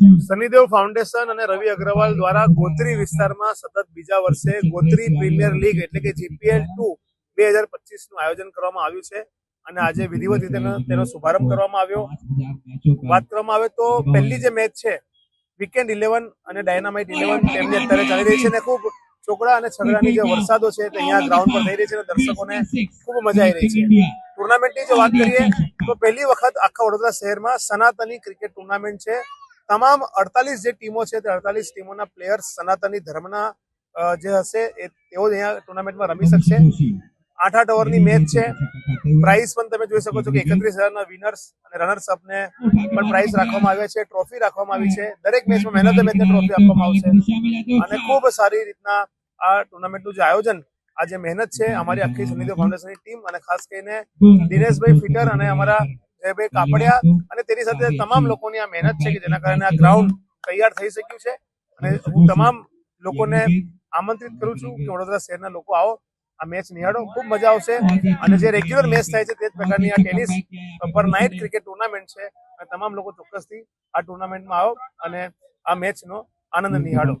Shanidev foundation અને રવિ અગ્રવાલ દ્વારા ગોત્રી વિસ્તારમાં સતત બીજા વર્ષે ગોત્રી પ્રીમિયર લીગ એટલે કે જીપીએલ ટુ બે હજાર પચીસનું આયોજન કરવામાં આવ્યું છે અને આજે વિધિવત રીતે તેનો શુભારંભ કરવામાં આવ્યો. વાત કરવામાં આવે તો પહેલી જે મેચ છે વીકેન્ડ ઇલેવન અને ડાયનામાઇટ ઇલેવન તેમની અત્યારે ચાલી રહી છે અને ખૂબ ચોકડા અને છગડાની જે વરસાદો છે તે અહીંયા ગ્રાઉન્ડ પર થઈ રહી છે અને દર્શકોને ખૂબ મજા આવી રહી છે. ટુર્નામેન્ટની જો વાત કરીએ, તો પહેલી વખત આખા વડોદરા શહેરમાં સનાતની ક્રિકેટ ટુર્નામેન્ટ છે. તમામ અડતાલીસ જે ટીમો છે તે અડતાલીસ ટીમોના પ્લેયર્સ સનાતની ધર્મના જે હશે એ તેઓ અહીંયા ટુર્નામેન્ટમાં રમી શકશે. આઠ આઠ ઓવરની મેચ છે. પ્રાઇઝ પણ તમે જોઈ શકો છો કે એકત્રીસ હજારના વિનર્સ અને રનર્સ અપને પણ પ્રાઇઝ રાખવામાં આવ્યા છે ટ્રોફી રાખવામાં આવી છે. દરેક મેચમાં મેન ઓફ ધ મેચને ટ્રોફી આપવામાં આવશે. અને ખૂબ સારી રીતના આ ટુર્નામેન્ટનું જે આયોજન, આ જે મહેનત છે, અમારી આખી સુનિધિ ફાઉન્ડેશનની ટીમ અને ખાસ કરીને દિનેશભાઈ ફિટર અને અમારા જયભાઈ કાપડિયા અને તેની સાથે તમામ લોકોની આ મહેનત છે કે જેના કારણે આ ગ્રાઉન્ડ તૈયાર થઈ શક્યું છે અને હું તમામ લોકોને આમંત્રિત કરું છું કે વડોદરા શહેરના લોકો આવો આ મેચ નિહાળો ખૂબ મજા આવશે અને જે રેગ્યુલર મેચ થાય છે તે જ પ્રકારની આ ટેનિસ પર નાઇટ ક્રિકેટ ટુર્નામેન્ટ છે અને તમામ લોકો ચોક્કસથી આ ટુર્નામેન્ટમાં આવો અને આ મેચનો આનંદ નિહાળો